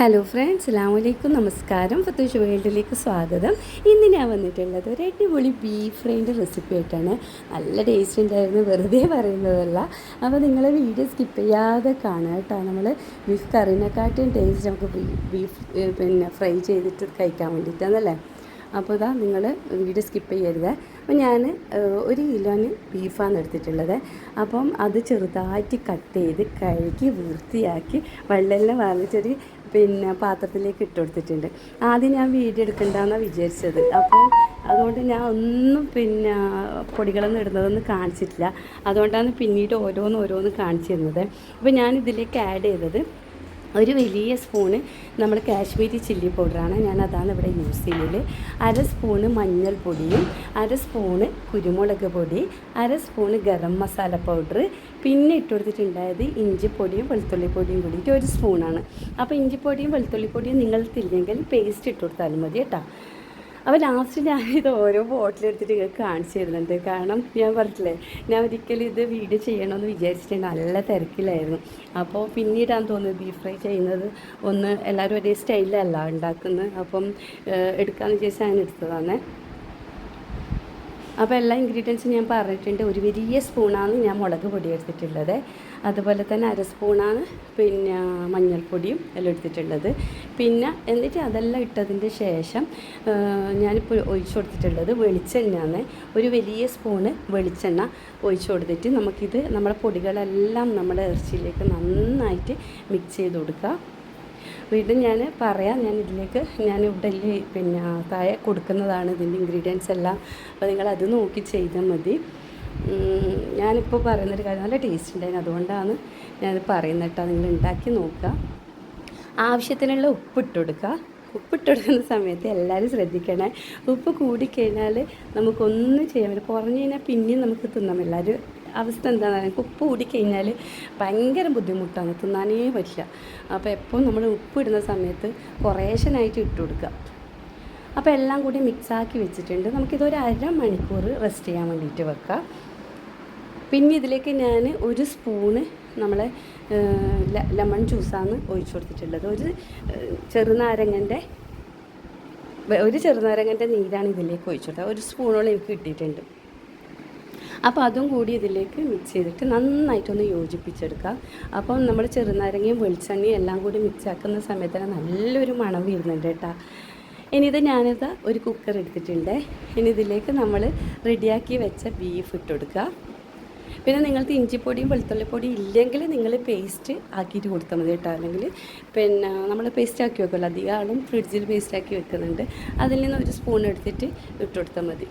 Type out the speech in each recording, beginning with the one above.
Hello friends അലാമലൈക്കും നമസ്കാരം ഫത്തൂഷ് വേൾഡിലേക്ക് സ്വാഗതം. ഇന്ന് ഞാൻ വന്നിട്ടുള്ളത് ഒരു അടിപൊളി ബീഫ് ഫ്രൈന്റെ റെസിപ്പി ആയിട്ടാണ്. നല്ല ടേസ്റ്റ് ഉണ്ടായിരുന്നു. വെറുതെ പറയുന്നതല്ല. അപ്പോൾ നിങ്ങൾ വീഡിയോ സ്കിപ്പ് ചെയ്യാതെ കാണുക കേട്ടോ. നമ്മൾ ബീഫ് കറിനെക്കാട്ടും ടേസ്റ്റ് നമുക്ക് ബീഫ് പിന്നെ ഫ്രൈ ചെയ്തിട്ട് കഴിക്കാൻ വേണ്ടിയിട്ടാണല്ലേ? അപ്പോൾ ഇതാ നിങ്ങൾ വീഡിയോ സ്കിപ്പ് ചെയ്യരുത്. അപ്പോൾ ഞാൻ ഒരു കിലോന് ബീഫാണ് എടുത്തിട്ടുള്ളത്. അപ്പം അത് ചെറുതായിട്ട് കട്ട് ചെയ്ത് കഴുകി വൃത്തിയാക്കി വെള്ളമെല്ലാം വാങ്ങിച്ചൊരു പിന്നെ പാത്രത്തിലേക്ക് ഇട്ട് കൊടുത്തിട്ടുണ്ട്. ആദ്യം ഞാൻ വീഡിയോ എടുക്കണ്ടെന്നാണ് വിചാരിച്ചത്. അപ്പോൾ അതുകൊണ്ട് ഞാൻ ഒന്നും പിന്നെ പൊടികളൊന്നും ഇടുന്നതൊന്നും കാണിച്ചിട്ടില്ല. അതുകൊണ്ടാണ് പിന്നീട് ഓരോന്ന് ഓരോന്ന് കാണിച്ചിരുന്നത്. അപ്പോൾ ഞാൻ ഇതിലേക്ക് ആഡ് ചെയ്തത് ഒരു വലിയ സ്പൂണ് നമ്മൾ കാശ്മീരി ചില്ലി പൗഡറാണ്. ഞാൻ അതാണ് ഇവിടെ യൂസ് ചെയ്യൽ അര സ്പൂണ് മഞ്ഞൾപ്പൊടിയും അര സ്പൂണ് കുരുമുളക് പൊടി അര സ്പൂണ് ഗരം മസാല പൗഡർ പിന്നെ ഇട്ട് കൊടുത്തിട്ടുണ്ടായത് ഇഞ്ചിപ്പൊടിയും വെളുത്തുള്ളി പൊടിയും കൂടിയിട്ട് ഒരു സ്പൂണാണ്. അപ്പോൾ ഇഞ്ചിപ്പൊടിയും വെളുത്തുള്ളി പൊടിയും നിങ്ങൾ തിരിഞ്ഞെങ്കിൽ പേസ്റ്റ് ഇട്ട് കൊടുത്താലും മതി കേട്ടോ. അപ്പോൾ ലാസ്റ്റ് ഞാനിത് ഓരോ ബോട്ടിലെടുത്തിട്ട് നിങ്ങൾക്ക് കാണിച്ചു തരുന്നുണ്ട്. കാരണം ഞാൻ പറഞ്ഞില്ലേ ഞാൻ ഒരിക്കലും ഇത് വീഡിയോ ചെയ്യണമെന്ന് വിചാരിച്ചിട്ട് നല്ല തിരക്കിലായിരുന്നു. അപ്പോൾ പിന്നീടാണ് തോന്നുന്നത് ബീഫ് ഫ്രൈ ചെയ്യുന്നത് ഒന്ന് എല്ലാവരും ഒരേ സ്റ്റൈലിലല്ല ഉണ്ടാക്കുന്നത്. അപ്പം എടുക്കാമെന്ന് വിചാരിച്ചാൽ ഞാൻ എടുത്തതാണ്. അപ്പോൾ എല്ലാ ഇൻഗ്രീഡിയൻസും ഞാൻ പറഞ്ഞിട്ടുണ്ട്. ഒരു വലിയ സ്പൂണാണ് ഞാൻ മുളക് പൊടി എടുത്തിട്ടുള്ളത്. അതുപോലെ തന്നെ അര സ്പൂണാണ് പിന്നെ മഞ്ഞൾപ്പൊടിയും എല്ലാം എടുത്തിട്ടുള്ളത്. പിന്നെ എന്നിട്ട് അതെല്ലാം ഇട്ടതിന്റെ ശേഷം ഞാനിപ്പോൾ ഒഴിച്ചു കൊടുത്തിട്ടുള്ളത് വെളിച്ചെണ്ണയാണ്. ഒരു വലിയ സ്പൂണ് വെളിച്ചെണ്ണ ഒഴിച്ചു കൊടുത്തിട്ട് നമുക്കിത് നമ്മുടെ പൊടികളെല്ലാം നമ്മുടെ ഇറച്ചിയിലേക്ക് നന്നായിട്ട് മിക്സ് ചെയ്ത് കൊടുക്കുക. വീണ്ടും ഞാൻ പറയാം ഞാൻ ഇതിലേക്ക് ഞാൻ ഇവിടെ പിന്നെ താഴെ കൊടുക്കുന്നതാണ് ഇതിന്റെ ഇൻഗ്രീഡിയൻസ് എല്ലാം. അപ്പോൾ നിങ്ങൾ അത് നോക്കി ചെയ്താൽ മതി. ഞാനിപ്പോൾ പറയുന്നൊരു കാര്യം നല്ല ടേസ്റ്റ് ഉണ്ടായിരുന്നു. അതുകൊണ്ടാണ് ഞാനത് പറയുന്നത് കേട്ടോ. നിങ്ങൾ ഉണ്ടാക്കി നോക്കുക. ആവശ്യത്തിനുള്ള ഉപ്പിട്ട് കൊടുക്കുക. ഉപ്പിട്ട് കൊടുക്കുന്ന സമയത്ത് എല്ലാവരും ശ്രദ്ധിക്കണേ. ഉപ്പ് കൂടിക്കഴിഞ്ഞാൽ നമുക്കൊന്നും ചെയ്യാൻ പറ്റില്ല. കുറഞ്ഞു കഴിഞ്ഞാൽ പിന്നെയും നമുക്ക് തിന്നാം ഒരു അവസ്ഥ എന്താണെന്ന് ഉപ്പ് കൂടിക്കഴിഞ്ഞാൽ ഭയങ്കര ബുദ്ധിമുട്ടാണ്. തിന്നാനേ പറ്റില്ല. അപ്പോൾ എപ്പോഴും നമ്മൾ ഉപ്പ് ഇടുന്ന സമയത്ത് കുറേശ്ശനായിട്ട് ഇട്ട് കൊടുക്കുക. അപ്പോൾ എല്ലാം കൂടി മിക്സാക്കി വെച്ചിട്ടുണ്ട്. നമുക്കിതൊരു അരമണിക്കൂർ റെസ്റ്റ് ചെയ്യാൻ വേണ്ടിയിട്ട് വെക്കാം പിന്നെ ഇതിലേക്ക് ഞാൻ ഒരു സ്പൂണ് നമ്മളെ ലെമൺ ജ്യൂസാണ് ഒഴിച്ചു കൊടുത്തിട്ടുള്ളത്. ഒരു ചെറുനാരങ്ങന്റെ ഒരു ചെറുനാരങ്ങന്റെ നീരാണ് ഇതിലേക്ക് ഒഴിച്ചു കൊടുത്തത്. ഒരു സ്പൂണോളം എനിക്ക് കിട്ടിയിട്ടുണ്ട്. അപ്പോൾ അതും കൂടി ഇതിലേക്ക് മിക്സ് ചെയ്തിട്ട് നന്നായിട്ടൊന്ന് യോജിപ്പിച്ചെടുക്കുക അപ്പം നമ്മൾ ചെറുനാരങ്ങയും വെളിച്ചെണ്ണയും എല്ലാം കൂടി മിക്സ് ആക്കുന്ന സമയത്ത് നല്ലൊരു മണം വരുന്നുണ്ട് കേട്ടോ. ഇനി ഇത് ഞാനിത് ഒരു കുക്കർ എടുത്തിട്ടുണ്ട്. ഇനി ഇതിലേക്ക് നമ്മൾ റെഡിയാക്കി വെച്ച ബീഫ് ഇട്ട് കൊടുക്കുക. പിന്നെ നിങ്ങൾക്ക് ഇഞ്ചിപ്പൊടിയും വെളുത്തുള്ളിപ്പൊടിയും ഇല്ലെങ്കിൽ നിങ്ങൾ പേസ്റ്റ് ആക്കിയിട്ട് കൊടുത്താൽ മതി കേട്ടോ. അല്ലെങ്കിൽ പിന്നെ നമ്മൾ പേസ്റ്റ് ആക്കി വെക്കുമല്ലോ. അധികം ആളും ഫ്രിഡ്ജിൽ പേസ്റ്റ് ആക്കി വെക്കുന്നുണ്ട്. അതിൽ നിന്ന് ഒരു സ്പൂൺ എടുത്തിട്ട് ഇട്ട് കൊടുത്താൽ മതി.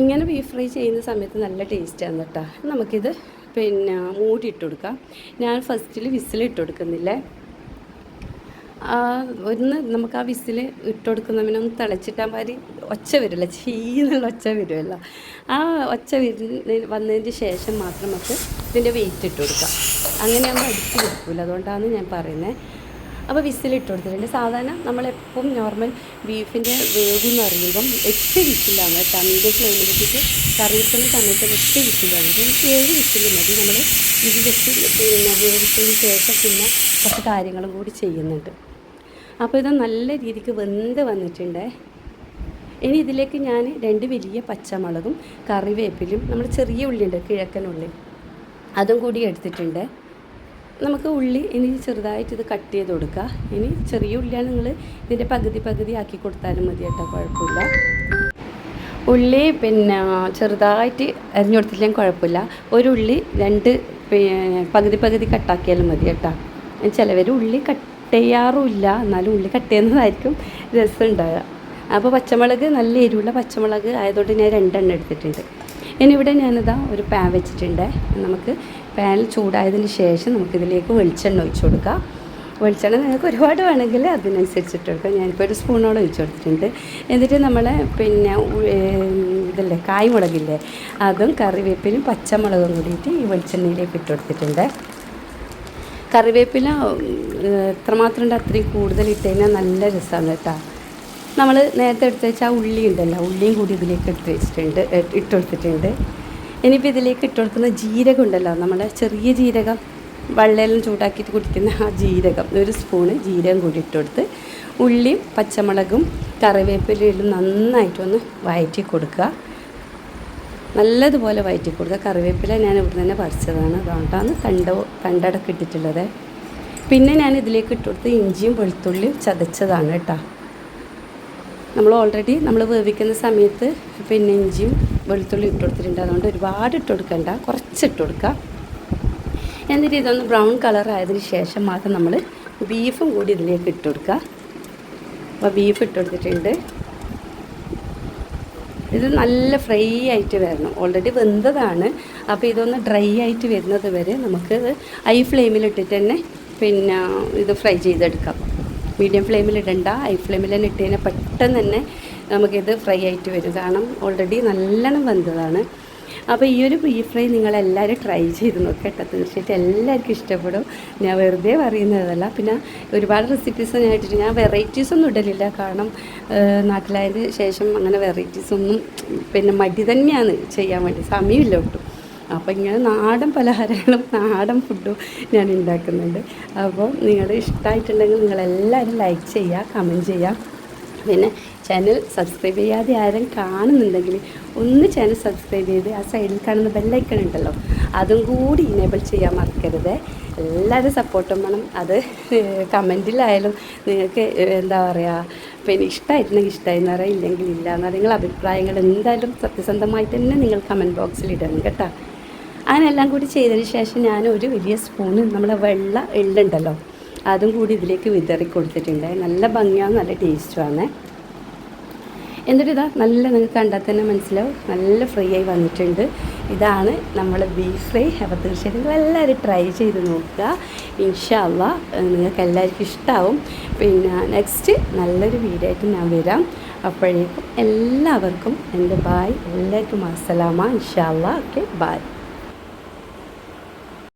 ഇങ്ങനെ ബീഫ് ഫ്രൈ ചെയ്യുന്ന സമയത്ത് നല്ല ടേസ്റ്റാണ് കേട്ടോ നമുക്കിത് പിന്നെ മൂടി ഇട്ട് കൊടുക്കാം. ഞാൻ ഫസ്റ്റിൽ വിസിൽ ഇട്ട് കൊടുക്കുന്നില്ലേ? ഒന്ന് നമുക്ക് ആ വിസിൽ ഇട്ട് കൊടുക്കുന്നതിനൊന്ന് തിളച്ചിട്ടാൽ മാതിരി ഒച്ച വരില്ല. ചീന്നുള്ള ഒച്ച വരുമല്ലോ ആ ഒച്ച വരുന്ന വന്നതിന് ശേഷം മാത്രം നമുക്ക് ഇതിന്റെ വെയിറ്റ് ഇട്ട് കൊടുക്കാം. അങ്ങനെയാകുമ്പോൾ അടിച്ച് കൊടുക്കില്ല അതുകൊണ്ടാണ് ഞാൻ പറയുന്നത് അപ്പോൾ വിസിലിട്ട് കൊടുത്തിട്ടുണ്ട്. സാധാരണ നമ്മളെപ്പം നോർമൽ ബീഫിന്റെ വേവ് എന്ന് പറയുമ്പം എട്ട് വിസിലാണ് കേട്ടോ. മീഡിയം ഫ്ലെയിമിൽ കറി വെക്കുന്ന സമയത്ത് എട്ട് വിസിലാണ്. ഏഴ് വിസിൽ മതി നമ്മൾ ഇത് ജസ്റ്റ് പിന്നെ വേവിച്ചതിന് ശേഷം പിന്നെ കുറച്ച് കാര്യങ്ങളും കൂടി ചെയ്യുന്നുണ്ട്. അപ്പോൾ ഇത് നല്ല രീതിക്ക് വെന്ത് വന്നിട്ടുണ്ട്. ഇനി ഇതിലേക്ക് ഞാൻ രണ്ട് വലിയ പച്ചമുളകും കറിവേപ്പിലും നമ്മൾ ചെറിയ ഉള്ളിയുണ്ട് കിഴക്കൻ ഉള്ളി അതും കൂടി എടുത്തിട്ടുണ്ട്. നമുക്ക് ഉള്ളി ഇനി ചെറുതായിട്ട് ഇത് കട്ട് ചെയ്ത് കൊടുക്കുക ഇനി ചെറിയ ഉള്ളിയാണ് നിങ്ങൾ ഇതിന്റെ പകുതി പകുതി ആക്കി കൊടുത്താലും മതി കേട്ടോ കുഴപ്പമില്ല. ഉള്ളി പിന്നെ ചെറുതായിട്ട് അരിഞ്ഞു കൊടുത്തില്ലെങ്കിൽ കുഴപ്പമില്ല. ഒരു ഉള്ളി രണ്ട് പകുതി പകുതി കട്ടാക്കിയാലും മതി കേട്ടോ. ചിലവർ ഉള്ളി കട്ട് ചെയ്യാറുമില്ല. എന്നാലും ഉള്ളി കട്ട് ചെയ്യുന്നതായിരിക്കും രസം ഉണ്ടാകുക അപ്പോൾ പച്ചമുളക് നല്ല എരിവുള്ള പച്ചമുളക് ആയതുകൊണ്ട് ഞാൻ രണ്ടെണ്ണം എടുത്തിട്ടുണ്ട്. ഇനി ഇവിടെ ഞാനിതാ ഒരു പാൻ വെച്ചിട്ടുണ്ട്. നമുക്ക് പാൻ ചൂടായതിന് ശേഷം നമുക്കിതിലേക്ക് വെളിച്ചെണ്ണ ഒഴിച്ചു കൊടുക്കാം. വെളിച്ചെണ്ണ നിങ്ങൾക്ക് ഒരുപാട് വേണമെങ്കിൽ അതിനനുസരിച്ചിട്ട് കൊടുക്കാം. ഞാനിപ്പോൾ ഒരു സ്പൂണോളം ഒഴിച്ചു കൊടുത്തിട്ടുണ്ട്. എന്നിട്ട് നമ്മൾ പിന്നെ ഇതല്ലേ കായ്മുളകില്ലേ അതും കറിവേപ്പിലും പച്ചമുളകും കൂടിയിട്ട് ഈ വെളിച്ചെണ്ണയിലേക്ക് ഇട്ട് കൊടുത്തിട്ടുണ്ട്. കറിവേപ്പില എത്രമാത്രം ഉണ്ട് അത്രയും കൂടുതൽ ഇട്ട് കഴിഞ്ഞാൽ നല്ല രസമാണ് കേട്ടോ. നമ്മൾ നേരത്തെ എടുത്ത് വെച്ചാൽ ഉള്ളി ഉണ്ടല്ലോ ഉള്ളിയും കൂടി ഇതിലേക്ക് എടുത്ത് വെച്ചിട്ടുണ്ട് ഇട്ട് കൊടുത്തിട്ടുണ്ട്. ഇനിയിപ്പോൾ ഇതിലേക്ക് ഇട്ടുകൊടുക്കുന്ന ജീരകം ഉണ്ടല്ലോ നമ്മുടെ ചെറിയ ജീരകം വെള്ളമെല്ലാം ചൂടാക്കിയിട്ട് കുടിക്കുന്ന ആ ജീരകം ഒരു സ്പൂണ് ജീരകം കൂടി ഇട്ടുകൊടുത്ത് ഉള്ളിയും പച്ചമുളകും കറിവേപ്പിലയും നന്നായിട്ടൊന്ന് വഴറ്റി കൊടുക്കുക. നല്ലതുപോലെ വഴറ്റി കൊടുക്കുക. കറിവേപ്പില ഞാൻ ഇവിടെ തന്നെ പറിച്ചതാണ്. അതുകൊണ്ടാണ് തണ്ട തണ്ടടക്കം ഇട്ടിട്ടുള്ളത്. പിന്നെ ഞാൻ ഇതിലേക്ക് ഇട്ടുകൊടുത്ത് ഇഞ്ചിയും വെളുത്തുള്ളിയും ചതച്ചതാണ് കേട്ടോ. നമ്മൾ ഓൾറെഡി നമ്മൾ വേവിക്കുന്ന സമയത്ത് പിന്നെ ഇഞ്ചിയും വെളുത്തുള്ളി ഇട്ട് കൊടുത്തിട്ടുണ്ട് അതുകൊണ്ട് ഒരുപാട് ഇട്ട് കൊടുക്കണ്ട കുറച്ച് ഇട്ട് കൊടുക്കുക എന്നിട്ട് ഇതൊന്ന് ബ്രൗൺ കളർ ആയതിന് ശേഷം മാത്രം നമ്മൾ ബീഫും കൂടി ഇതിലേക്ക് ഇട്ട് കൊടുക്കുക അപ്പോൾ ബീഫ് ഇട്ട് കൊടുത്തിട്ടുണ്ട് ഇത് നല്ല ഫ്രൈ ആയിട്ട് വരണം. ഓൾറെഡി വെന്തതാണ്. അപ്പോൾ ഇതൊന്ന് ഡ്രൈ ആയിട്ട് വരുന്നത് വരെ നമുക്ക് ഹൈ ഫ്ലെയിമിലിട്ടിട്ട് തന്നെ പിന്നെ ഇത് ഫ്രൈ ചെയ്തെടുക്കാം. മീഡിയം ഫ്ലെയിമിൽ ഇടണ്ട. ഹൈ ഫ്ലെയിമിൽ തന്നെ ഇട്ട് കഴിഞ്ഞാൽ പെട്ടെന്ന് തന്നെ നമുക്കിത് ഫ്രൈ ആയിട്ട് വരും. കാരണം ഓൾറെഡി നല്ലോണം വെന്തതാണ്. അപ്പോൾ ഈ ഒരു ബീഫ് ഫ്രൈ നിങ്ങളെല്ലാവരും ട്രൈ ചെയ്ത് നോക്കുക കേട്ടോ തീർച്ചയായിട്ടും എല്ലാവർക്കും ഇഷ്ടപ്പെടും. ഞാൻ വെറുതെ പറയുന്നതല്ല. പിന്നെ ഒരുപാട് റെസിപ്പീസ് ഞാൻ ഇട്ടിട്ട് ഞാൻ വെറൈറ്റീസ് ഒന്നും ഇടലില്ല. കാരണം നാട്ടിലായതിന് ശേഷം അങ്ങനെ വെറൈറ്റീസ് ഒന്നും പിന്നെ മടി തന്നെയാണ് ചെയ്യാൻ വേണ്ടി. സമയമില്ല ഒട്ടും. അപ്പോൾ ഇങ്ങനെ നാടൻ പലഹാരങ്ങളും നാടൻ ഫുഡും ഞാൻ ഉണ്ടാക്കുന്നുണ്ട്. അപ്പോൾ നിങ്ങൾ ഇഷ്ടമായിട്ടുണ്ടെങ്കിൽ നിങ്ങളെല്ലാവരും ലൈക്ക് ചെയ്യുക കമന്റ് ചെയ്യുക. പിന്നെ ചാനൽ സബ്സ്ക്രൈബ് ചെയ്യാതെ ആരും കാണുന്നുണ്ടെങ്കിൽ ഒന്ന് ചാനൽ സബ്സ്ക്രൈബ് ചെയ്ത് ആ സൈഡിൽ കാണുന്ന ബെല്ലൈക്കൺ ഉണ്ടല്ലോ അതും കൂടി ഇനേബിൾ ചെയ്യാൻ മറക്കരുത്. എല്ലാവരും സപ്പോർട്ടും വേണം. അത് കമന്റിലായാലും നിങ്ങൾക്ക് എന്താ പറയുക പിന്നെ ഇഷ്ടമായിരുന്നെങ്കിൽ ഇഷ്ടമായിരുന്നു പറയാം ഇല്ലെങ്കിൽ ഇല്ല എന്ന് നിങ്ങൾ നിങ്ങളുടെ അഭിപ്രായങ്ങൾ എന്തായാലും സത്യസന്ധമായി തന്നെ നിങ്ങൾ കമന്റ് ബോക്സിൽ ഇടണം കേട്ടോ. അങ്ങനെല്ലാം കൂടി ചെയ്തതിന് ശേഷം ഞാൻ ഒരു വലിയ സ്പൂണ് നമ്മളെ വെള്ള എള്ളുണ്ടല്ലോ അതും കൂടി ഇതിലേക്ക് വിതറി കൊടുത്തിട്ടുണ്ട്. നല്ല ഭംഗിയാണ് നല്ല ടേസ്റ്റുമാണ്. എന്നിട്ട് ഇതാ നല്ല നിങ്ങൾക്ക് കണ്ടാൽ തന്നെ മനസ്സിലാവും. നല്ല ഫ്രീ ആയി വന്നിട്ടുണ്ട്. ഇതാണ് നമ്മൾ ബീഫ് ഫ്രൈ. അപ്പോൾ തീർച്ചയായിട്ടും നിങ്ങൾ എല്ലാവരും ട്രൈ ചെയ്ത് നോക്കുക. ഇൻഷാല്ല നിങ്ങൾക്ക് എല്ലാവർക്കും ഇഷ്ടമാവും പിന്നെ നെക്സ്റ്റ് നല്ലൊരു വീഡിയോ ആയിട്ട് ഞാൻ വരാം. അപ്പോഴേക്കും എല്ലാവർക്കും എന്റെ ബായ് എല്ലാവർക്കും അസ്സലാമ ഇൻഷാല്ല ഓക്കെ ബായ്